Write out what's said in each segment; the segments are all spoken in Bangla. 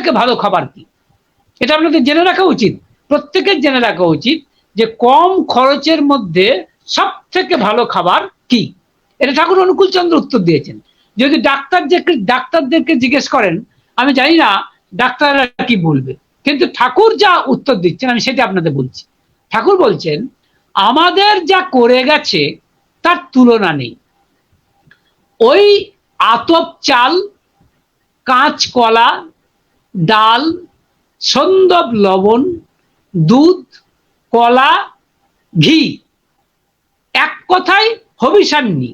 থেকে ভালো খাবার কি এটা আপনাদের জেনে রাখা উচিত। প্রত্যেকের জেনে রাখা উচিত যে কম খরচের মধ্যে সব থেকে ভালো খাবার কি? এটা ঠাকুর অনুকূল চন্দ্র উত্তর দিয়েছেন। যদি ডাক্তারদেরকে ডাক্তারদেরকে জিজ্ঞেস করেন, আমি জানি না ডাক্তাররা কি বলবে। কিন্তু ঠাকুর যা উত্তর দিচ্ছেন, আমি সেটা আপনাদের বলছি। ঠাকুর বলছেন, আমাদের যা করে গেছে, তার তুলনা নেই। ওই আতপ চাল, কাঁচকলা ডাল, সন্দব লবণ, দুধ, কলা, ঘি। এক কথায় হবিষান্নি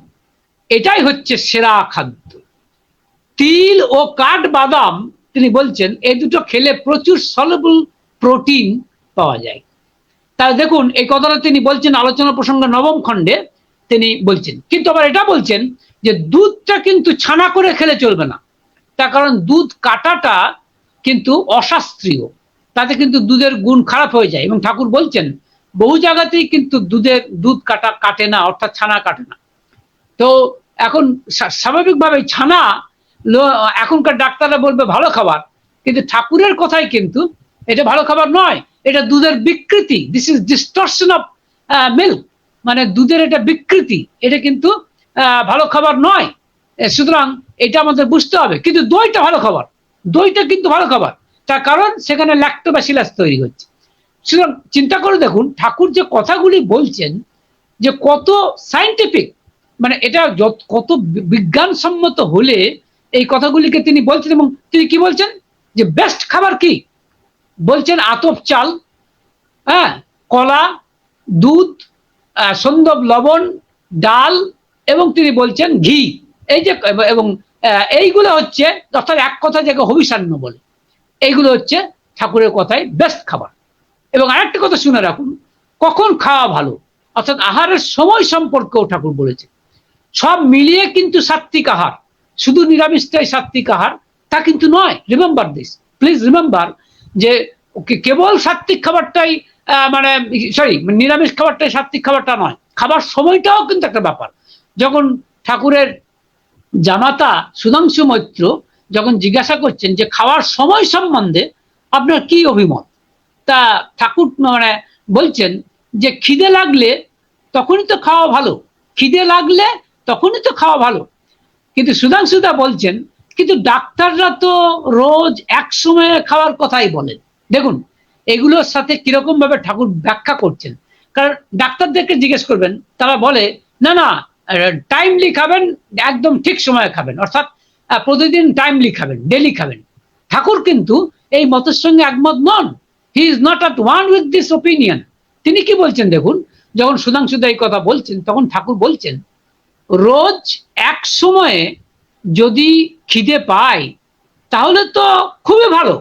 এটাই হচ্ছে সেরা খাদ্য। তিল ও কাঠ বাদাম, তিনি বলছেন এই দুটো খেলে প্রচুর সলবল প্রোটিন পাওয়া যায়। তাহলে দেখুন, এই কথাটা তিনি বলছেন আলোচনা প্রসঙ্গ নবম খণ্ডে। তিনি বলছেন, কিন্তু আবার এটা বলছেন যে দুধটা কিন্তু ছানা করে খেলে চলবে না। তার কারণ দুধ কাটাটা কিন্তু অশাস্ত্রীয়। তাতে কিন্তু দুধের গুণ খারাপ হয়ে যায় এবং ঠাকুর বলছেন, বহু জায়গাতেই কিন্তু দুধের, দুধ কাটা, কাটে না, অর্থাৎ ছানা কাটে না। তো এখন স্বাভাবিকভাবে ছানা এখনকার ডাক্তাররা বলবে ভালো খাবার, কিন্তু ঠাকুরের কথাই কিন্তু এটা ভালো খাবার নয়, এটা দুধের বিকৃতি। This is distortion of milk মানে দুধের এটা বিকৃতি, এটা কিন্তু ভালো খাবার নয়। সুতরাং এটা আমাদের বুঝতে হবে। কিন্তু দইটা ভালো খাবার। দইটা কিন্তু ভালো খাবার। তার কারণ সেখানে ল্যাক্টোব্যাসিলাস তৈরি হচ্ছে। সুতরাং চিন্তা করে দেখুন, ঠাকুর যে কথাগুলি বলছেন, যে কত সাইন্টিফিক মানে এটা কত বিজ্ঞানসম্মত হলে এই কথাগুলিকে তিনি বলছেন এবং তিনি কি বলছেন? যে বেস্ট খাবার কি? বলছেন আতপ চাল হ্যাঁ? কলা, দুধ সন্দব লবণ, ডাল এবং তিনি বলছেন ঘি। এই যে, এবং এইগুলো হচ্ছে অর্থাৎ এক কথা যাকে হবিষান্ন বলে। এইগুলো হচ্ছে ঠাকুরের কথায় বেস্ট খাবার। এবং আরেকটা কথা শুনে রাখুন, কখন খাওয়া ভালো? অর্থাৎ আহারের সময় সম্পর্কেও ঠাকুর বলেছে সব মিলিয়ে কিন্তু সাত্বিক আহার, শুধু নিরামিষটাই সাত্বিক আহার, তা কিন্তু নয় রিমেম্বার দিস প্লিজ রিমেম্বার যে কেবল সাত্বিক খাবারটাই মানে সরি নিরামিষ খাবারটাই সাত্বিক খাবারটা নয়, খাবার সময়টাও কিন্তু একটা ব্যাপার। যখন ঠাকুরের জামাতা সুধাংশু মৈত্র যখন জিজ্ঞাসা করছেন যে খাওয়ার সময় সম্বন্ধে আপনার কি অভিমত? তা ঠাকুর মানে বলছেন যে খিদে লাগলে তখনই তো খাওয়া ভালো, খিদে লাগলে তখনই তো খাওয়া ভালো। কিন্তু সুধাংশুদা বলছেন, কিন্তু ডাক্তাররা তো রোজ এক সময়ে খাওয়ার কথাই বলেন। দেখুন, এগুলোর সাথে কীরকম ভাবে ঠাকুর ব্যাখ্যা করছেন। কারণ ডাক্তারদেরকে জিজ্ঞেস করবেন, তারা বলে, না না টাইমলি খাবেন, একদম ঠিক সময়ে খাবেন। অর্থাৎ প্রতিদিন টাইমলি খাবেন ডেলি খাবেন। ঠাকুর কিন্তু এই মতের সঙ্গে একমত নন। He is not at one with this opinion তিনি কি বলছেন দেখুন? যখন সুধাংশুদা এই কথা বলছেন, তখন ঠাকুর বলছেন, রোজ এক সময়ে যদি খিদে পায় তাহলে তো খুবই ভালো।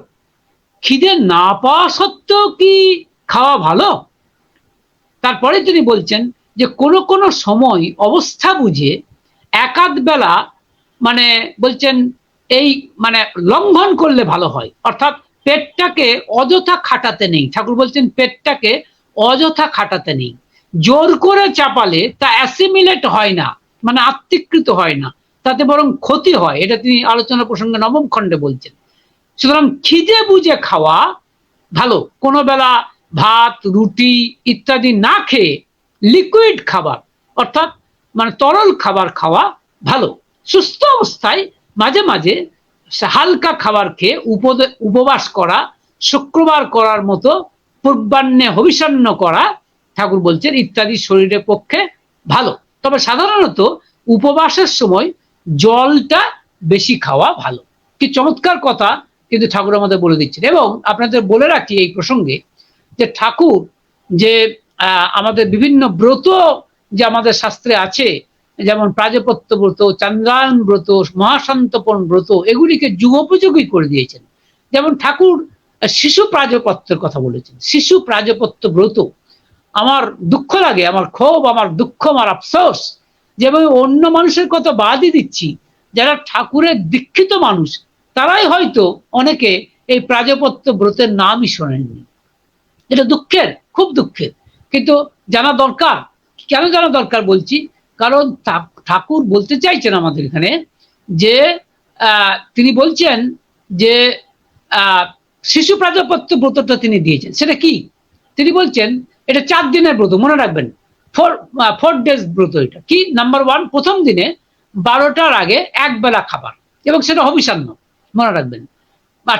খিদে না পাওয়া সত্ত্বেও কি খাওয়া ভালো? তারপরে তিনি বলছেন যে কোনো কোনো সময় অবস্থা বুঝে একাধ বেলা মানে বলছেন এই মানে লঙ্ঘন করলে ভালো হয়। অর্থাৎ পেটটাকে অযথা খাটাতে নেই। ঠাকুর বলছেন পেটটাকে অযথা খাটাতে নেই। জোর করে চাপালে তা অ্যাসিমিলেট হয় না মানে আত্মীকৃত হয় না, তাতে বরং ক্ষতি হয়, এটা তিনি আলোচনা প্রসঙ্গে নবম খণ্ডে বলছেন। সুতরাং খিদে বুঝে খাওয়া ভালো। কোনো বেলা ভাত, রুটি ইত্যাদি না খেয়ে লিকুইড খাবার, অর্থাৎ মানে তরল খাবার খাওয়া ভালো। সুস্থ অবস্থায় মাঝে মাঝে হালকা খাবার খেয়ে উপবাস করা, শুক্রবার করার মতো পূর্বাহ্নে হবিষান্ন করা ঠাকুর বলছেন ইত্যাদি শরীরের পক্ষে ভালো। তবে সাধারণত উপবাসের সময় জলটা বেশি খাওয়া ভালো। কি চমৎকার কথা কিন্তু ঠাকুর আমাদের বলে দিচ্ছেন। এবং আপনাদের বলে রাখি এই প্রসঙ্গে যে ঠাকুর যে আমাদের বিভিন্ন ব্রত যে আমাদের শাস্ত্রে আছে, যেমন প্রাজপত্য ব্রত চন্দ্রায়ন ব্রত মহাসন্তপন ব্রত, এগুলিকে যুগোপযোগী করে দিয়েছেন। যেমন ঠাকুর শিশু প্রাজপত্যের কথা বলেছেন। শিশু প্রাজপত্য ব্রত। আমার দুঃখ লাগে, আমার ক্ষোভ, আমার দুঃখ, আমার আফসোস যেভাবে অন্য মানুষের কথা বাদই দিচ্ছি। যারা ঠাকুরের দীক্ষিত মানুষ, তারাই হয়তো অনেকে এই প্রাজপত্য ব্রতের নামই শোনেননি। এটা দুঃখের, খুব দুঃখের। কিন্তু জানা দরকার। কেন জানা দরকার বলছি? কারণ ঠাকুর বলতে চাইছেন আমাদের এখানে যে তিনি বলছেন যে শিশু প্রাজাপত্য ব্রতটা তিনি দিয়েছেন। সেটা কি? তিনি বলছেন, এটা চার দিনের ব্রত, মনে রাখবেন। ফোর ফোর ডেজ ব্রত এটা। কি? নাম্বার ওয়ান, প্রথম দিনে বারোটার আগে এক বেলা খাবার। এবং সেটা হবিষান্ন মনে রাখবেন।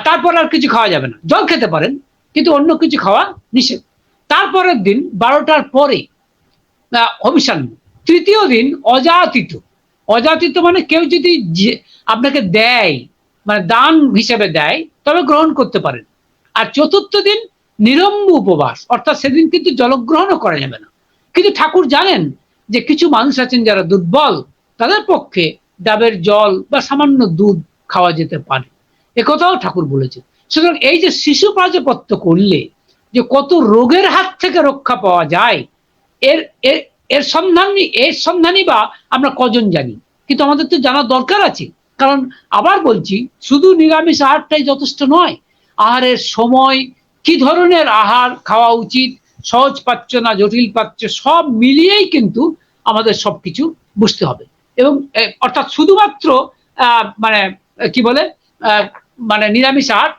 তারপর আর কিছু খাওয়া যাবে না। জল খেতে পারেন, কিন্তু অন্য কিছু খাওয়া নিষেধ। তারপরের দিন বারোটার পরে হবিষান্ন তৃতীয় দিন অজাতিত অজাতিত মানে কেউ যদি আপনাকে দেয় মানে দান হিসেবে দেয়, তবে গ্রহণ করতে পারেন। আর চতুর্থ দিন নিরম্ব উপবাস, অর্থাৎ সেদিন কিন্তু জলগ্রহণও করা যাবে না। কিন্তু ঠাকুর জানেন যে কিছু মানুষ আছেন যারা দুর্বল, তাদের পক্ষে ডাবের জল বা সামান্য দুধ খাওয়া যেতে পারে। একথাও ঠাকুর বলেছেন। সুতরাং এই যে শিশু প্রাজপত্য করলে যে কত রোগের হাত থেকে রক্ষা পাওয়া যায়। এর এর এর সন্ধানী এর সন্ধানই বা আমরা কজন জানি। কিন্তু আমাদের তো জানার দরকার আছে। কারণ আবার বলছি, শুধু নিরামিষ আহারটাই যথেষ্ট নয়। আহারের সময় কি ধরনের আহার খাওয়া উচিত, সহজ পাচ্ছ না, জটিল পাচ্ছ, সব মিলিয়েই কিন্তু আমাদের সবকিছু বুঝতে হবে। এবং অর্থাৎ শুধুমাত্র মানে কি বলে মানে নিরামিষ আহার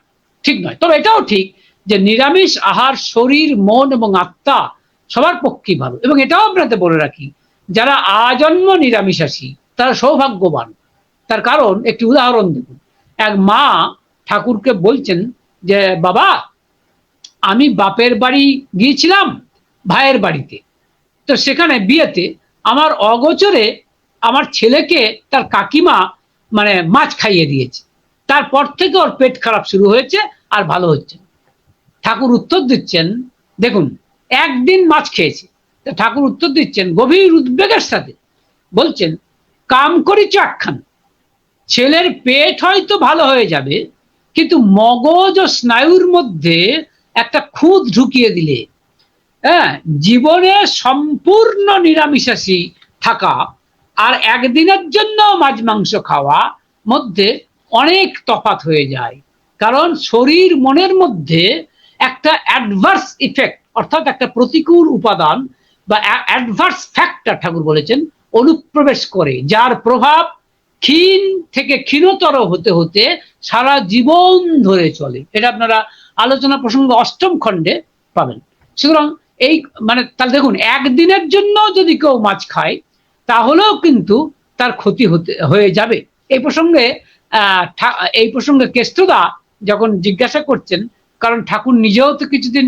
ঠিক নয়। তবে এটাও ঠিক যে নিরামিষ আহার, শরীর, মন এবং আত্মা সবার পক্ষেই ভালো। এবং এটাও আপনাদের বলে রাখি, যারা আজন্ম নিরামিষাসী তারা সৌভাগ্যবান। তার কারণ একটি উদাহরণ দেখুন। এক মা ঠাকুরকে বলছেন যে, বাবা, আমি বাপের বাড়ি গিয়েছিলাম ভাইয়ের বাড়িতে। তো সেখানে বিয়েতে আমার অগোচরে আমার ছেলেকে তার কাকিমা মানে মাছ খাইয়ে দিয়েছে। তারপর থেকে ওর পেট খারাপ শুরু হয়েছে আর ভালো হচ্ছে। ঠাকুর উত্তর দিচ্ছেন, দেখুন, একদিন মাছ খেয়েছে। ঠাকুর উত্তর দিচ্ছেন গভীর উদ্বেগের সাথে। বলছেন, কাম করিছ একখান ছেলের পেট হয়তো ভালো হয়ে যাবে, কিন্তু মগজ ও স্নায়ুর মধ্যে একটা খুঁত ঢুকিয়ে দিলে হ্যাঁ জীবনে সম্পূর্ণ নিরামিষাসী থাকা আর একদিনের জন্য মাছ মাংস খাওয়া মধ্যে অনেক তফাৎ হয়ে যায়। কারণ শরীর মনের মধ্যে একটা অ্যাডভার্স ইফেক্ট অর্থাৎ একটা প্রতিকূল উপাদান বা অ্যাডভার্স ফ্যাক্টর ঠাকুর বলেছেন, অনুপ্রবেশ করে, যার প্রভাব ক্ষীণ থেকে ক্ষীণতর হতে হতে সারা জীবন ধরে চলে। এটা আপনারা আলোচনা প্রসঙ্গ অষ্টম খণ্ডে পাবেন। সুতরাং এই মানে তাহলে দেখুন, একদিনের জন্য যদি কেউ মাছ খায়, তাহলেও কিন্তু তার ক্ষতি হতে, হয়ে যাবে। এই প্রসঙ্গে এই প্রসঙ্গে কেষ্টদা যখন জিজ্ঞাসা করছেন কারণ ঠাকুর নিজেও তো কিছুদিন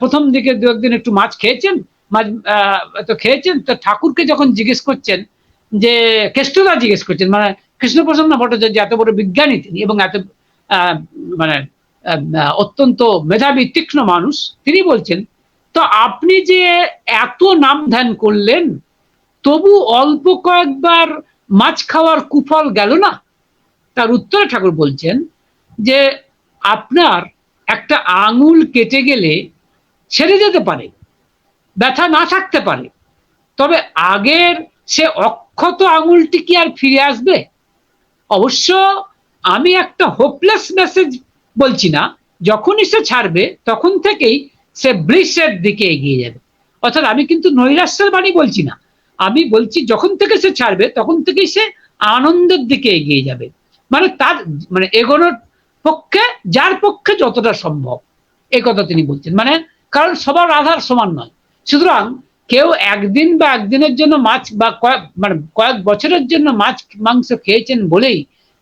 প্রথম দিকে দু একদিন একটু মাছ খেয়েছেন, মাছ তো খেয়েছেন, তো ঠাকুরকে যখন জিজ্ঞেস করছেন যে, কেষ্টদা জিজ্ঞেস করছেন মানে কৃষ্ণপ্রসন্ন ভট্টাচার্য এত বড় বিজ্ঞানী তিনি এবং এত মানে অত্যন্ত মেধাবী, তীক্ষ্ণ মানুষ, তিনি বলছেন, তো আপনি যে এত নাম ধ্যান করলেন, তবু অল্প কয়েকবার মাছ খাওয়ার কুফল গেল না? তার উত্তরে ঠাকুর বলছেন যে, আপনার একটা আঙুল কেটে গেলে ছেড়ে যেতে পারে, ব্যথা না থাকতে পারে। তবে আগের সে অক্ষত আঙুলটি কি আর ফিরে আসবে? অবশ্য আমি একটা হোপলেস মেসেজ বলছি না, যখনই সে ছাড়বে তখন থেকেই সে ব্লিসের দিকে এগিয়ে যাবে। অর্থাৎ আমি কিন্তু নৈরাশ্যের বাণী বলছি না। আমি বলছি যখন থেকে সে ছাড়বে তখন থেকেই সে আনন্দের দিকে এগিয়ে যাবে। মানে তার মানে এগোনোর পক্ষে, যার পক্ষে যতটা সম্ভব। এই কথা তিনি বলছেন। মানে কারণ সবার আধার সমান নয়। সুতরাং কেউ একদিন বা একদিনের জন্য মাছ বা কয়েক মানে কয়েক বছরের জন্য মাছ, মাংস খেয়েছেন বলেই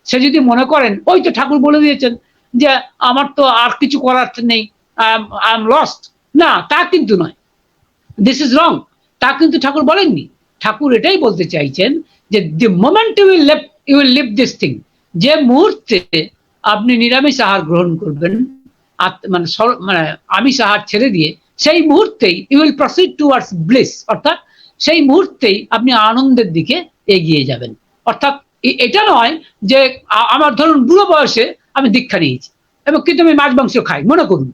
সে যদি মনে করেন, ওই তো ঠাকুর বলে দিয়েছেন যে, আমার তো আর কিছু করার নেই আই এম লস্ট না, তা কিন্তু নয়। দিস ইজ রং তা কিন্তু ঠাকুর বলেননি। ঠাকুর এটাই বলতে চাইছেন যে the moment you will leave you will leave this thing যে মুহূর্তে আপনি নিরামিষ আহার গ্রহণ করবেন মানে মানে আমিষ আহার ছেড়ে দিয়ে সেই মুহূর্তেই you will proceed towards bliss অর্থাৎ সেই মুহূর্তেই আপনি আনন্দের দিকে এগিয়ে যাবেন। অর্থাৎ এটা নয় যে আমার ধরুন বুড়ো বয়সে আমি দীক্ষা নিয়েছি এবং কিন্তু আমি মাছ মাংস খাই, মনে করুন।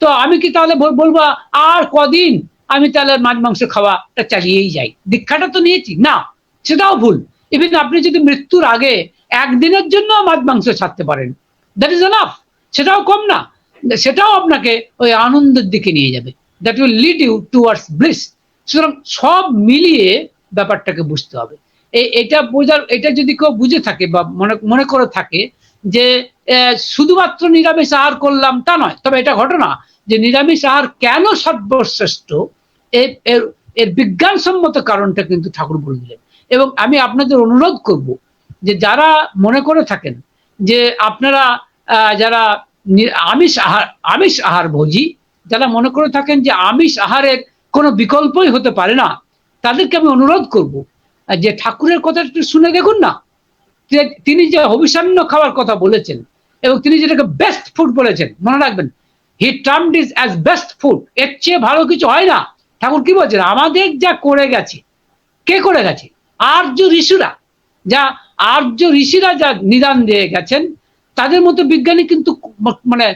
তো আমি কি তাহলে বলব আর কদিন আমি তাহলে মাছ মাংস খাওয়াটা চালিয়েই যাই? দীক্ষাটা তো নিয়েছি, না, সেটাও ভুল। ইভেন আপনি যদি মৃত্যুর আগে একদিনের জন্য মাছ মাংস ছাড়তে পারেন দ্যাট ইজ এনাফ সেটাও কম না। সেটাও আপনাকে ওই আনন্দের দিকে নিয়ে যাবে। That will lead you towards bliss সুতরাং সব মিলিয়ে ব্যাপারটাকে বুঝতে হবে। এই এটা বোঝার, এটা যদি কেউ বুঝে থাকে বা মনে মনে করে থাকে যে শুধুমাত্র নিরামিষ আহার করলাম তা নয়, তবে এটা ঘটনা যে নিরামিষ আহার কেন সর্বশ্রেষ্ঠ? এর এর বিজ্ঞানসম্মত কারণটা কিন্তু ঠাকুর বলে দিলেন। এবং আমি আপনাদের অনুরোধ করব যে যারা মনে করে থাকেন যে আপনারা যারা আমিষ আহার আমিষ আহার ভোজি, যারা মনে করে থাকেন যে আমিষ আহারের কোনো বিকল্পই হতে পারে না, তাদেরকে আমি অনুরোধ করব যে ঠাকুরের কথা একটু শুনে দেখুন না। তিনি যে অভিসান্ন খাওয়ার কথা বলেছেন, এবং তিনি যেটাকে বেস্ট ফুড বলেছেন, মনে রাখবেন he termed is as best food এর চেয়ে ভালো কিছু হয় না। ঠাকুর কি বলছেন? আমাদের যা করে গেছে, কে করে গেছে? আর্য ঋষিরা। যা আর্য ঋষিরা যা নিদান দিয়ে গেছেন, তাদের মতো বিজ্ঞানী কিন্তু মানে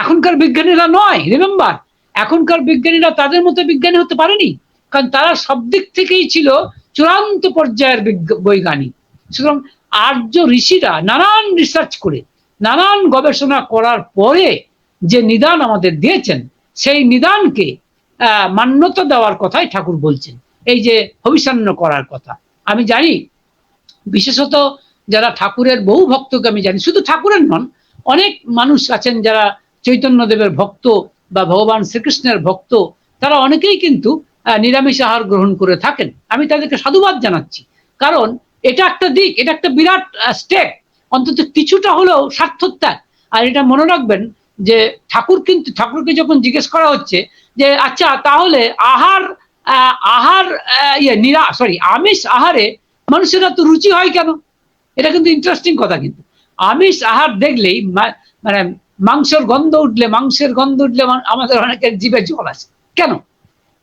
এখনকার বিজ্ঞানীরা নয় রিমেম্বার এখনকার বিজ্ঞানীরা তাদের মতো বিজ্ঞানী হতে পারেনি, কারণ তারা সব দিক থেকেই ছিল চূড়ান্ত পর্যায়ের বৈজ্ঞানিক। সুতরাং আর্য ঋষিরা নানান রিসার্চ করে, নানান গবেষণা করার পরে যে নিদান আমাদের দিয়েছেন, সেই নিদানকে মান্যতা দেওয়ার কথাই ঠাকুর বলছেন। এই যে হবিষান্ন করার কথা। আমি জানি বিশেষত যারা ঠাকুরের বহু ভক্তকে আমি জানি শুধু ঠাকুরের নন অনেক মানুষ আছেন যারা চৈতন্যদেবের ভক্ত বা ভগবান শ্রীকৃষ্ণের ভক্ত তারা অনেকেই কিন্তু নিরামিষ আহার গ্রহণ করে থাকেন। আমি তাদেরকে সাধুবাদ জানাচ্ছি। কারণ এটা একটা দিক এটা একটা বিরাট স্টেপ অন্তত কিছুটা হলেও সার্থক আর এটা মনে রাখবেন যে ঠাকুর কিন্তু ঠাকুরকে যখন জিজ্ঞেস করা হচ্ছে যে আচ্ছা তাহলে আহার আহ, আহার ইয়ে নিরা সরি আমিষ আহারে মানুষের এত রুচি হয় কেন? এটা কিন্তু ইন্টারেস্টিং কথা কিন্তু। আমিষ আহার দেখলেই মানে মাংসের গন্ধ উঠলে, মাংসের গন্ধ উঠলে আমাদের অনেকের জিভে জল আসে। কেন?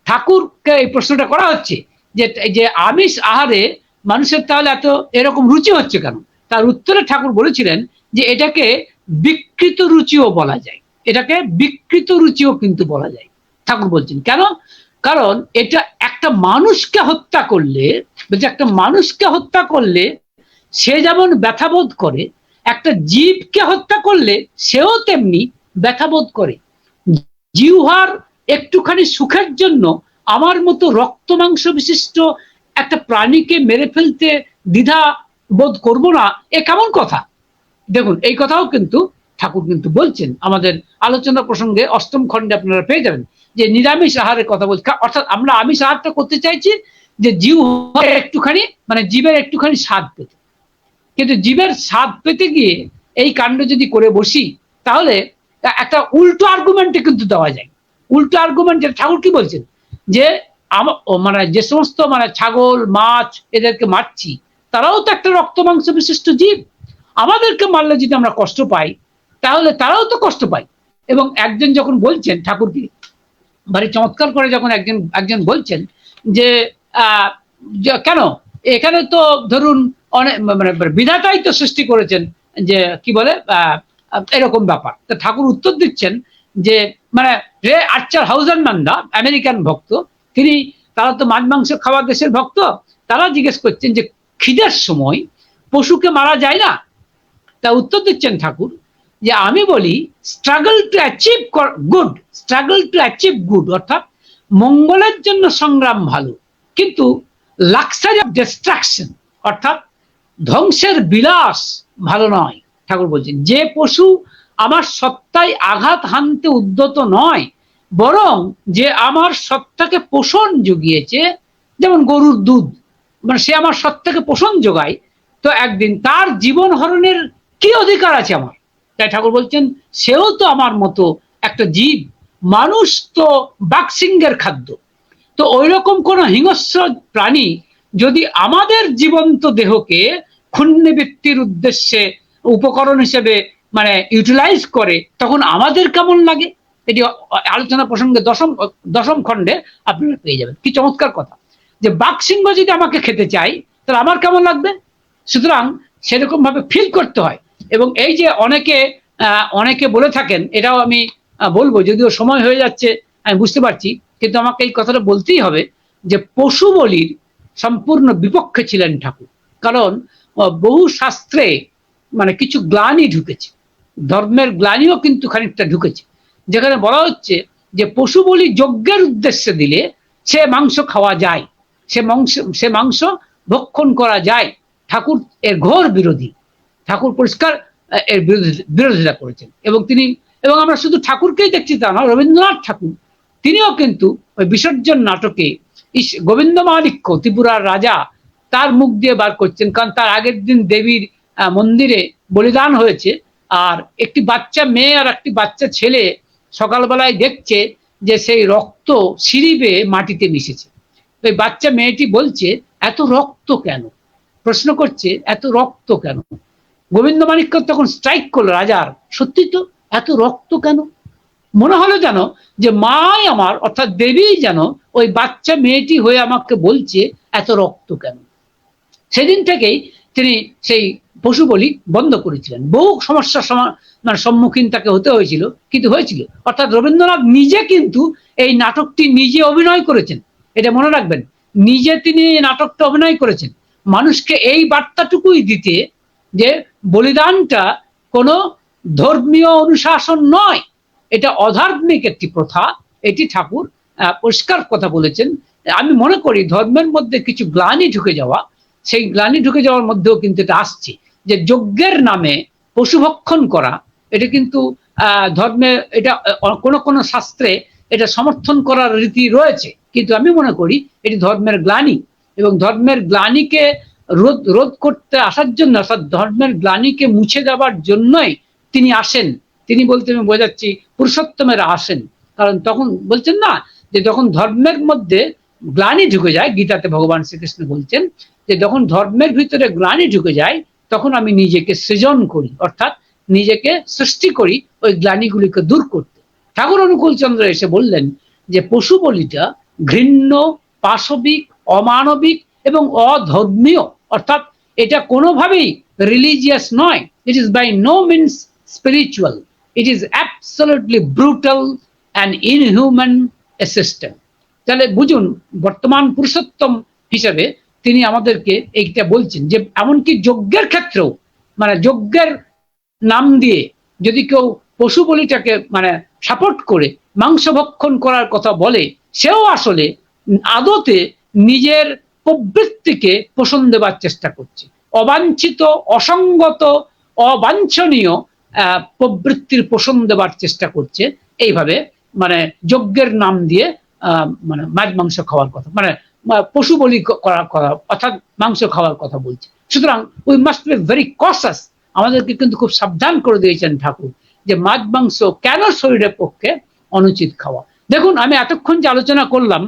ঠাকুরকে এই প্রশ্নটা করা হচ্ছে যে যে আমিষ আহারে মানুষের তাহলে এত এরকম রুচি হচ্ছে কেন? তার উত্তরে ঠাকুর বলেছিলেন যে, এটাকে বিকৃত রুচিও বলা যায়। এটাকে বিকৃত রুচিও কিন্তু বলা যায়। ঠাকুর বলছেন, কেন? কারণ এটা একটা মানুষকে হত্যা করলে একটা মানুষকে হত্যা করলে সে যেমন ব্যথাবোধ করে, একটা জীবকে হত্যা করলে সেও তেমনি ব্যথাবোধ করে। জিহ্বার একটুখানি সুখের জন্য আমার মতো রক্ত মাংস বিশিষ্ট একটা প্রাণীকে মেরে ফেলতে দ্বিধা বোধ করব না, এ কেমন কথা? দেখুন, এই কথাও কিন্তু ঠাকুর কিন্তু বলছেন, আমাদের আলোচনা প্রসঙ্গে অষ্টম খণ্ডে আপনারা পেয়ে যাবেন, যে নিরামিষ আহারের কথা বলছে। অর্থাৎ আমরা আমিষ আহারটা করতে চাইছি যে জীব একটুখানি মানে জীবের একটুখানি স্বাদ পেতে। কিন্তু জীবের স্বাদ পেতে গিয়ে এই কাণ্ড যদি করে বসি, তাহলে একটা উল্টো আর্গুমেন্টে কিন্তু দেওয়া যায়। উল্টো আর্গুমেন্ট ঠাকুর কি বলছেন? যে মানে যে সমস্ত মানে ছাগল, মাছ এদেরকে মারছি, তারাও তো একটা রক্ত মাংস বিশিষ্ট জীব। আমাদেরকে মারলে যদি আমরা কষ্ট পাই তাহলে তারাও তো কষ্ট পায়। এবং একজন যখন বলছেন ঠাকুরকে ভারী চমৎকার করে যখন একজন একজন বলছেন যে কেন? এখানে তো ধরুন অনেক মানে বিধাতাই তো সৃষ্টি করেছেন যে, কি বলে এরকম ব্যাপার। তো ঠাকুর উত্তর দিচ্ছেন যে মানে রে আর্চার হাউজার নান্দা আমেরিকান ভক্ত, তিনি, তারা তো মাছ, মাংস খাওয়ার দেশের ভক্ত, তারা জিজ্ঞেস করছেন যে, খিদের সময় পশুকে মারা যায় না? তা উত্তর দিচ্ছেন ঠাকুর যে আমি বলি struggle to achieve good struggle to achieve good অর্থাৎ মঙ্গলের জন্য সংগ্রাম ভালো, কিন্তু লাক্সারি অফ ডিস্ট্রাকশন অর্থাৎ ধ্বংসের বিলাস ভালো নয়, ঠাকুর বলছেন। যে পশু আমার সত্তায় আঘাত হানতে উদ্যত নয়, বরং যে আমার সত্তাকে পোষণ জুগিয়েছে, যেমন গরুর দুধ মানে সে আমার সত্তাকে পোষণ যোগায় তো একদিন তার জীবন হরণের কি অধিকার আছে আমার? তাই ঠাকুর বলছেন, সেও তো আমার মতো একটা জীব। মানুষ তো বাক্সিংয়ের খাদ্য। তো ওই রকম কোন হিংস্র প্রাণী যদি আমাদের জীবন্ত দেহকে ক্ষুণ্ণবৃত্তির উদ্দেশ্যে উপকরণ হিসেবে মানে ইউটিলাইজ করে, তখন আমাদের কেমন লাগে? এটি আলোচনা প্রসঙ্গে দশম দশম খণ্ডে আপনারা পেয়ে যাবেন। কি চমৎকার কথা। যে বাক্সিংহ যদি আমাকে খেতে চাই তাহলে আমার কেমন লাগবে? সুতরাং সেরকম ভাবে ফিল করতে হয়। এবং এই যে অনেকে অনেকে বলে থাকেন, এটাও আমি বলব, যদিও সময় হয়ে যাচ্ছে, আমি বুঝতে পারছি, কিন্তু আমাকে এই কথাটা বলতেই হবে যে পশু বলির সম্পূর্ণ বিপক্ষে ছিলেন ঠাকুর। কারণ বহু শাস্ত্রে মানে কিছু গ্লানি ঢুকেছে। ধর্মের গ্লানিও কিন্তু খানিকটা ঢুকেছে। যেখানে বলা হচ্ছে যে পশু বলি যজ্ঞের উদ্দেশ্যে দিলে সে মাংস খাওয়া যায়, সে মাংস সে মাংস ভক্ষণ করা যায়, ঠাকুর এর ঘোর বিরোধী। ঠাকুর পরিষ্কার এর বিরোধী- বিরোধিতা করেছেন। এবং তিনি, এবং আমরা শুধু ঠাকুরকেই দেখছি তা না রবীন্দ্রনাথ ঠাকুর, তিনিও কিন্তু ওই বিসর্জন নাটকে গোবিন্দ মালিক্য ত্রিপুরার রাজা, তার মুখ দিয়ে বার করছেন, কারণ তার আগের দিন দেবীর মন্দিরে বলিদান হয়েছে, আর একটি বাচ্চা মেয়ে আর একটি বাচ্চা ছেলে সকালবেলায় দেখছে যে সেই রক্ত সিঁড়ি বেয়ে মাটিতে মিশেছে। ওই বাচ্চা মেয়েটি বলছে, এত রক্ত কেন? প্রশ্ন করছে, এত রক্ত কেন? গোবিন্দ মাণিক্য তখন স্ট্রাইক করল, রাজার। সত্যি তো? এত রক্ত কেন? মনে হলো যেন যে মাই আমার, অর্থাৎ দেবী যেন ওই বাচ্চা মেয়েটি হয়ে আমাকে বলছে, এত রক্ত কেন? সেদিন থেকেই তিনি সেই পশু বলি বন্ধ করেছিলেন। বহু সমস্যার সমা- মানে সম্মুখীন তাকে হতে হয়েছিল, কিন্তু হয়েছিল। অর্থাৎ রবীন্দ্রনাথ নিজে কিন্তু এই নাটকটি নিজে অভিনয় করেছেন। এটা মনে রাখবেন, নিজে তিনি নাটকটা অভিনয় করেছেন। মানুষকে এই বার্তাটুকুই দিতে যে বলিদানটা কোনো ধর্মীয় অনুশাসন নয়। এটা অধার্মিক একটি প্রথা। এটি ঠাকুর পরিষ্কার কথা বলেছেন। আমি মনে করি ধর্মের মধ্যে কিছু গ্লানি ঢুকে যাওয়া, সেই গ্লানি ঢুকে যাওয়ার মধ্যেও কিন্তু এটা আসছে। যে যজ্ঞের নামে পশুভক্ষণ করা, এটা কিন্তু ধর্মে এটা কোনো কোনো শাস্ত্রে এটা সমর্থন করার রীতি রয়েছে। কিন্তু আমি মনে করি এটি ধর্মের গ্লানি এবং ধর্মের গ্লানিকে রোধ রোধ করতে আসার জন্য অর্থাৎ ধর্মের গ্লানিকে মুছে দেওয়ার জন্যই তিনি আসেন। তিনি বলতে আমি বোঝাচ্ছি, পুরুষোত্তমেরা আসেন। কারণ তখন বলছেন না যে যখন ধর্মের মধ্যে গ্লানি ঢুকে যায়, গীতাতে ভগবান শ্রীকৃষ্ণ বলছেন যে যখন ধর্মের ভিতরে গ্লানি ঢুকে যায়, তখন আমি নিজেকে সৃজন করি, অর্থাৎ নিজেকে সৃষ্টি করি ওই গ্লানিগুলিকে দূর করতে। ঠাকুর অনুকূল চন্দ্র এসে বললেন যে পশু বলিটা ঘৃণ্য, পাশবিক, অমানবিক এবং অধর্মীয়। অর্থাৎ এটা কোনোভাবেই রিলিজিয়াস নয়। It is by no means spiritual it is absolutely brutal and inhuman a system তাহলে বুঝুন, বর্তমান পুরুষোত্তম হিসাবে তিনি আমাদেরকে এইটা বলছেন যে, এমনকি যজ্ঞের ক্ষেত্রেও মানে যজ্ঞের নাম দিয়ে যদি কেউ পশু বলিটাকে মানে সাপোর্ট করে, মাংস ভক্ষণ করার কথা বলে, সেও আসলে আদতে নিজের প্রবৃত্তিকে পোষণ দেবার চেষ্টা করছে। অবাঞ্ছিত, অসঙ্গত, অবাঞ্ছনীয় প্রবৃত্তির পোষণ দেবার চেষ্টা করছে এইভাবে মানে যজ্ঞের নাম দিয়ে মানে মাছ, মাংস খাওয়ার কথা মানে পশু বলি করার কথা অর্থাৎ মাংস খাওয়ার কথা বলছে। সুতরাং we must be very cautious আমাদেরকে কিন্তু খুব সাবধান করে দিয়েছেন ঠাকুর যে মাছ, মাংস কেন শরীরের পক্ষে অনুচিত খাওয়া। দেখুন, আমি এতক্ষণ যে আলোচনা করলাম,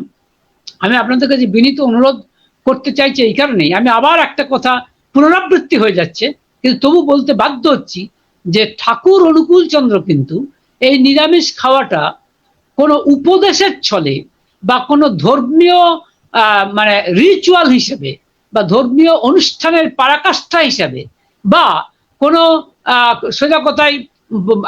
আমি আপনাদের কাছে বিনীত অনুরোধ করতে চাইছে এই কারণেই। আমি আবার একটা কথা পুনরাবৃত্তি হয়ে যাচ্ছে, কিন্তু তবু বলতে বাধ্য হচ্ছি যে ঠাকুর অনুকূল চন্দ্র কিন্তু এই নিরামিষ খাওয়াটা কোনো উপদেশের ছলে বা কোনো ধর্মীয় মানে রিচুয়াল হিসেবে বা ধর্মীয় অনুষ্ঠানের পারাকাষ্ঠা হিসাবে বা কোনো সোজা কথায়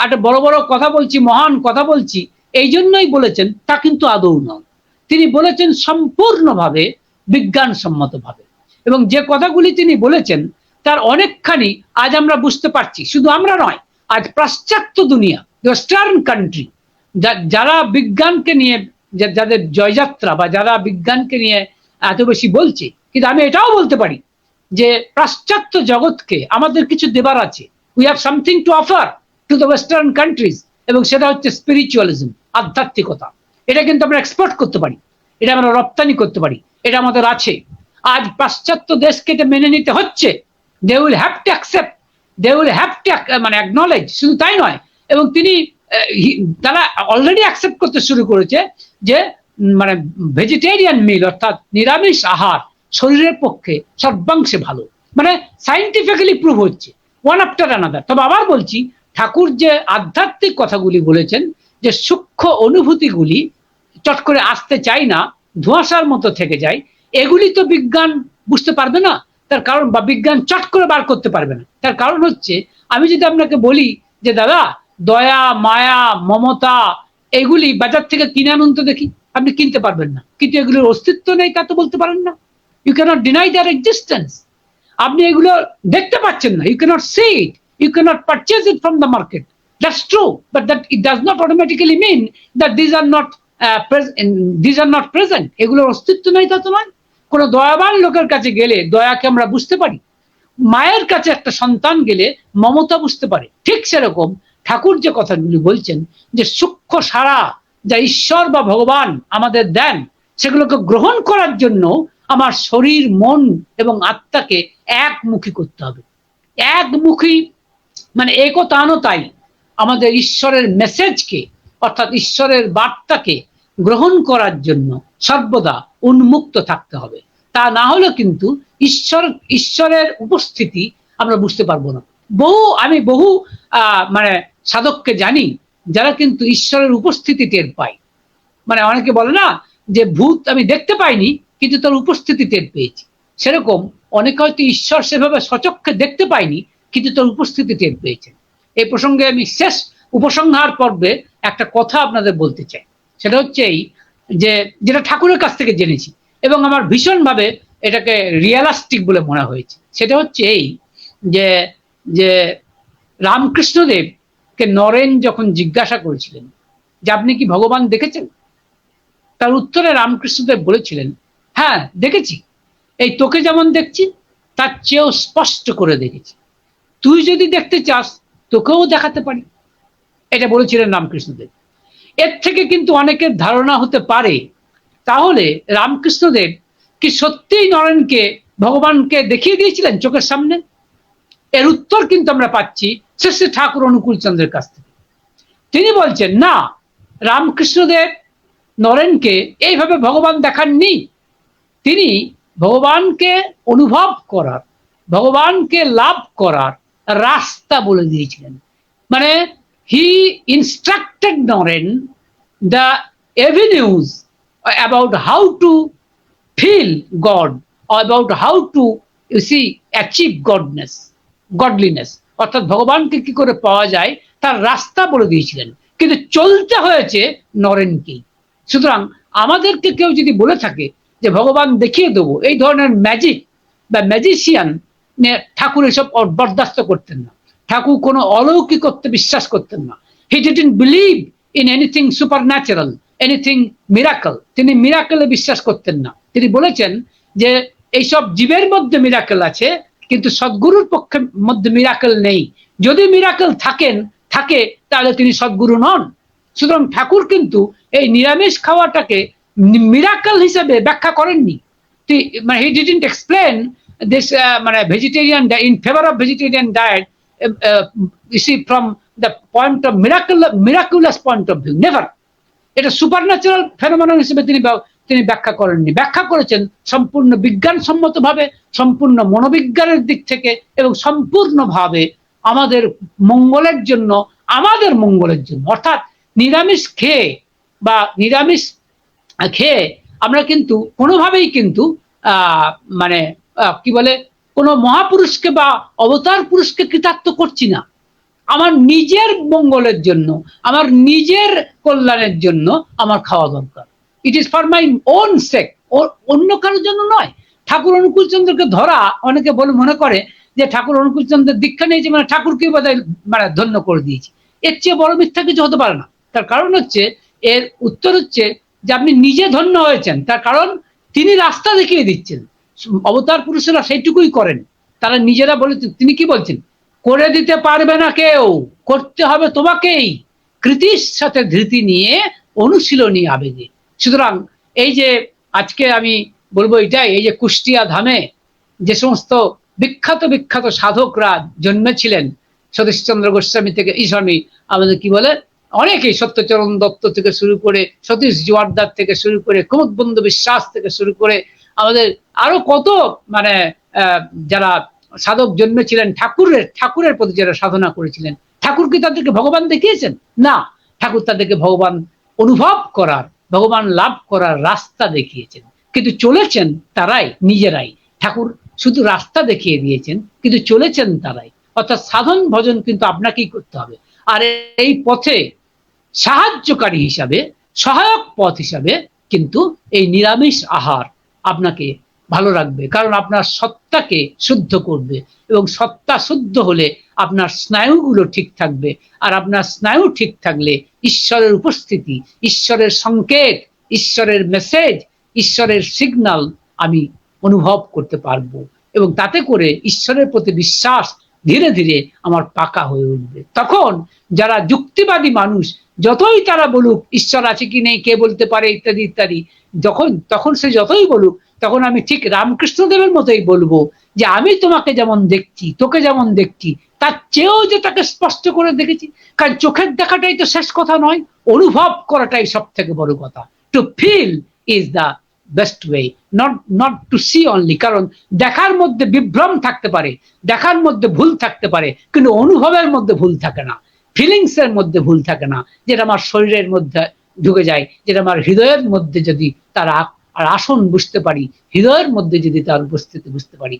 একটা বড় বড় কথা বলছি, মহান কথা বলছি, এই জন্যই বলেছেন, তা কিন্তু আদৌ নয়। তিনি বলেছেন সম্পূর্ণভাবে বিজ্ঞানসম্মতভাবে। এবং যে কথাগুলি তিনি বলেছেন, তার অনেকখানি আজ আমরা বুঝতে পারছি। শুধু আমরা নয়, আজ পাশ্চাত্য দুনিয়া ওয়েস্টার্ন কান্ট্রি যারা বিজ্ঞানকে নিয়ে যাদের জয়যাত্রা বা যারা বিজ্ঞানকে নিয়ে এত বেশি বলছে, কিন্তু আমি এটাও বলতে পারি যে পাশ্চাত্য জগৎকে আমাদের কিছু দেবার আছে। We have something to offer to the western countries এবং সেটা হচ্ছে স্পিরিচুয়ালিজম আধ্যাত্মিকতা। এটা কিন্তু আমরা এক্সপোর্ট করতে পারি। এটা আমরা রপ্তানি করতে পারি, এটা আমাদের আছে। আজ পাশ্চাত্য দেশকে এটা মেনে নিতে হচ্ছে। They will have to accept they will have to মানে অ্যাকনলেজ শুধু তাই নয়, এবং তিনি তারা অলরেডি অ্যাকসেপ্ট করতে শুরু করেছে যে মানে ভেজিটেরিয়ান মিল অর্থাৎ নিরামিষ আহার শরীরের পক্ষে সর্বাংশে ভালো। মানে সাইন্টিফিক্যালি প্রুভ হচ্ছে ওয়ান আফটার আনাদার তবে আবার বলছি, ঠাকুর যে আধ্যাত্মিক কথাগুলি বলেছেন, যে সূক্ষ্ম অনুভূতিগুলি চট করে আসতে চাই না, ধোঁয়াশার মতো থেকে যায় এগুলি তো বিজ্ঞান বুঝতে পারবে না, তার কারণ বা বিজ্ঞান চট করে বার করতে পারবে না। তার কারণ হচ্ছে, আমি যদি আপনাকে বলি যে, দাদা, দয়া, মায়া, মমতা, এগুলি বাজার থেকে কিনে আনুন তো দেখি, আপনি কিনতে পারবেন না। কিন্তু এগুলোর অস্তিত্ব নেই, তা তো বলতে পারেন না। You cannot deny their existence আপনি এগুলো দেখতে পাচ্ছেন না you cannot see it you cannot purchase it from the market that's true but that it does not automatically mean that these are not these are not present এগুলোর অস্তিত্ব নেই তা তো নয় কোনো দয়াবান লোকের কাছে গেলে দয়াকে আমরা বুঝতে পারি। মায়ের কাছে একটা সন্তান গেলে মমতা বুঝতে পারে। ঠিক সেরকম ঠাকুর যে কথাগুলি বলছেন, যে সূক্ষ্ম সারা যা ঈশ্বর বা ভগবান আমাদের দেন, সেগুলোকে গ্রহণ করার জন্য আমার শরীর, মন এবং আত্মাকে একমুখী করতে হবে। একমুখী মানে একতানো তাই আমাদের ঈশ্বরের মেসেজকে অর্থাৎ ঈশ্বরের বার্তাকে গ্রহণ করার জন্য সর্বদা উন্মুক্ত থাকতে হবে। তা না হলে কিন্তু ঈশ্বর, ঈশ্বরের উপস্থিতি আমরা বুঝতে পারব না। বহু, আমি বহু মানে সাধককে জানি, যারা কিন্তু ঈশ্বরের উপস্থিতি টের পায়। মানে অনেকে বলে না যে ভূত আমি দেখতে পাইনি, কিন্তু তার উপস্থিতি টের পেয়েছি। সেরকম অনেকে হয়তো ঈশ্বর সেভাবে সচক্ষে দেখতে পায়নি, কিন্তু তার উপস্থিতি টের পেয়েছেন। এই প্রসঙ্গে আমি শেষ উপসংহার পর্বে একটা কথা আপনাদের বলতে চাই। সেটা হচ্ছে এই যে, যেটা ঠাকুরের কাছ থেকে জেনেছি। এবং আমার ভীষণভাবে এটাকে রিয়ালাস্টিক বলে মনে হয়েছে। সেটা হচ্ছে এই যে যে রামকৃষ্ণদেবকে নরেন যখন জিজ্ঞাসা করেছিলেন, যে আপনি কি ভগবান দেখেছেন? তার উত্তরে রামকৃষ্ণদেব বলেছিলেন হ্যাঁ দেখেছি। এই তোকে যেমন দেখছি, তার চেয়েও স্পষ্ট করে দেখেছি। তুই যদি দেখতে চাস, তোকেও দেখাতে পারি। এটা বলেছিলেন রামকৃষ্ণদেব। এর থেকে কিন্তু অনেকের ধারণা হতে পারে। তাহলে রামকৃষ্ণদেব কি সত্যিই নরেনকে ভগবানকে দেখিয়ে দিয়েছিলেন চোখের সামনে? এর উত্তর কিন্তু আমরা পাচ্ছি শ্রেষ্ঠ ঠাকুর অনুকূল চন্দ্রের কাছ থেকে। তিনি বলছেন, না, রামকৃষ্ণদেব নরেনকে এইভাবে ভগবান দেখাননি। তিনি ভগবানকে অনুভব করার, ভগবানকে লাভ করার রাস্তা বলে দিয়েছিলেন। মানে he instructed Naren the avenues about how to feel God about how to you see achieve goodness godliness অর্থাৎ ভগবানকে কি করে পাওয়া যায়, তার রাস্তা বলে দিয়েছিলেন। কিন্তু চলতে হয়েছে নরেনকেই। সুতরাং আমাদেরকে কেউ যদি বলে থাকে যে, ভগবান দেখিয়ে দেবো এই ধরনের ম্যাজিক বা ম্যাজিশিয়ান ঠাকুর এসব বরদাস্ত করতেন না। ঠাকুর কোনো অলৌকিকত্বে বিশ্বাস করতেন না। He didn't believe in anything supernatural anything miracle তিনি মিরাকলে বিশ্বাস করতেন না। তিনি বলেছেন যে, এইসব জীবের মধ্যে মিরাকেল আছে, কিন্তু সদ্গুরুর পক্ষে মধ্যে মিরাকেল নেই। যদি মিরাকেল থাকেন, থাকে, তাহলে তিনি সদ্গুরু নন। সুতরাং ঠাকুর কিন্তু এই নিরামিষ খাওয়াটাকে মিরাকেল হিসেবে ব্যাখ্যা করেননি। মানে হি ডিডেন্ট এক্সপ্লেন দিস মানে vegetarian in favour of vegetarian diet see from the point of miracle miraculous point of view never এটা সুপার ন্যাচারাল ফেনোমেনন হিসেবে তিনি তিনি ব্যাখ্যা করেননি। ব্যাখ্যা করেছেন সম্পূর্ণ বিজ্ঞানসম্মত ভাবে সম্পূর্ণ মনোবিজ্ঞানের দিক থেকে এবং সম্পূর্ণভাবে আমাদের মঙ্গলের জন্য, আমাদের মঙ্গলের জন্য। অর্থাৎ নিরামিষ খেয়ে বা নিরামিষ খেয়ে আমরা কিন্তু কোনোভাবেই কিন্তু মানে কি বলে কোনো মহাপুরুষকে বা অবতার পুরুষকে কৃতার্থ করছি না। আমার নিজের মঙ্গলের জন্য, আমার নিজের কল্যাণের জন্য আমার খাওয়া দরকার। It is for my own sake অন্য কারোর জন্য নয়। ঠাকুর অনুকূল চন্দ্রকে ধরা, অনেকে বলে মনে করে যে ঠাকুর অনুকূল চন্দ্রের দীক্ষা নিয়েছে মানে ঠাকুরকে বোধ মানে ধন্য করে দিয়েছে। এর চেয়ে বড় মিথ্যা কিছু হতে পারে না। তার কারণ হচ্ছে, এর উত্তর হচ্ছে যে আপনি নিজে ধন্য হয়েছেন। তার কারণ তিনি রাস্তা দেখিয়ে দিচ্ছেন। অবতার পুরুষেরা সেইটুকুই করেন। তারা নিজেরা বলে, তিনি কি বলছেন? করে দিতে পারবে না কেউ, করতে হবে তোমাকেই। কৃতির সাথে ধৃতি নিয়ে অনুশীলনী আবেগে। সুতরাং এই যে আজকে আমি বলব এটাই, এই যে কুষ্টিয়া ধামে যে সমস্ত বিখ্যাত বিখ্যাত সাধকরা জন্মেছিলেন, সতীশচন্দ্র গোস্বামী থেকে, ঈশ্বরী, আমাদের কি বলে, অনেকেই সত্যচরণ দত্ত থেকে শুরু করে, সতীশ জোয়ারদার থেকে শুরু করে কুমুদ বিশ্বাস থেকে শুরু করে আমাদের আরও কত মানে যারা সাধক জন্মেছিলেন, ঠাকুরের ঠাকুরের প্রতি যারা সাধনা করেছিলেন, ঠাকুর কি তাদেরকে ভগবান দেখিয়েছেন? না, ঠাকুর তাদেরকে ভগবান অনুভব করার, ভগবান লাভ করার রাস্তা দেখিয়েছেন। কিন্তু চলেছেন তারাই, নিজেরাই। ঠাকুর শুধু রাস্তা দেখিয়ে দিয়েছেন, কিন্তু চলেছেন তারাই। অর্থাৎ সাধন ভজন কিন্তু আপনাকেই করতে হবে। আর এই পথে সাহায্যকারী হিসাবে, সহায়ক পথ হিসাবে কিন্তু এই নিরামিষ আহার আপনাকে ভালো রাখবে। কারণ আপনার সত্তাকে শুদ্ধ করবে এবং সত্তা শুদ্ধ হলে আপনার স্নায়ুগুলো ঠিক থাকবে। আর আপনার স্নায়ু ঠিক থাকলে ঈশ্বরের উপস্থিতি, ঈশ্বরের সংকেত, ঈশ্বরের মেসেজ ঈশ্বরের সিগনাল আমি অনুভব করতে পারব। এবং তাতে করে ঈশ্বরের প্রতি বিশ্বাস ধীরে ধীরে আমার পাকা হয়ে উঠবে। তখন যারা যুক্তিবাদী মানুষ, যতই তারা বলুক, ঈশ্বর আছে কি নেই, কে বলতে পারে, ইত্যাদি ইত্যাদি, যখন, তখন সে যতই বলুক, তখন আমি ঠিক রামকৃষ্ণদেবের মতোই বলব যে, আমি তোমাকে যেমন দেখছি, তোকে যেমন দেখছি, তার চেয়েও যে তাকে স্পষ্ট করে দেখেছি, কারণ চোখের দেখাটাই তো শেষ কথা নয়, অনুভব করাটাই সব থেকে বড় কথা। To feel is the best way not not to see only কারণ দেখার মধ্যে বিভ্রম থাকতে পারে, দেখার মধ্যে ভুল থাকতে পারে, কিন্তু অনুভবের মধ্যে ভুল থাকে না ফিলিংস এর মধ্যে ভুল থাকে না, যেটা আমার শরীরের মধ্যে ঢুকে যায়, যেটা আমার হৃদয়ের মধ্যে যদি তার আর আসন বুঝতে পারি, হৃদয়ের মধ্যে যদি তার উপস্থিতি বুঝতে পারি।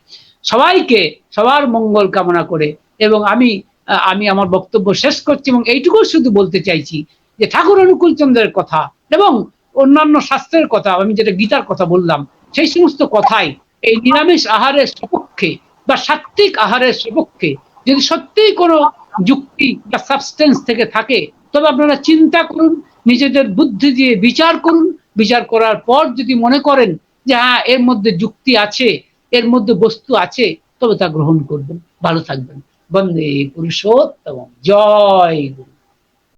সবাইকে সবার মঙ্গল কামনা করে, এবং আমি আমি আমার বক্তব্য শেষ করছি, এবং এইটুকু শুধু বলতে চাইছি যে ঠাকুর অনুকূল চন্দ্রের কথা, এবং অন্যান্য শাস্ত্রের কথা, আমি যেটা গীতার কথা বললাম, সেই সমস্ত কথাই এই নিরামিষ আহারের সপক্ষে বা সাত্বিক আহারের সপক্ষে যদি সত্যিই কোনো যুক্তি বা সাবস্টেন্স থেকে থাকে, তবে আপনারা চিন্তা করুন, নিজেদের বুদ্ধি দিয়ে বিচার করুন। বিচার করার পর যদি মনে করেন যে হ্যাঁ এর মধ্যে যুক্তি আছে, এর মধ্যে বস্তু আছে, তবে তা গ্রহণ করবেন। ভালো থাকবেন। বন্দে পুরুষোত্তম জয় গুরু।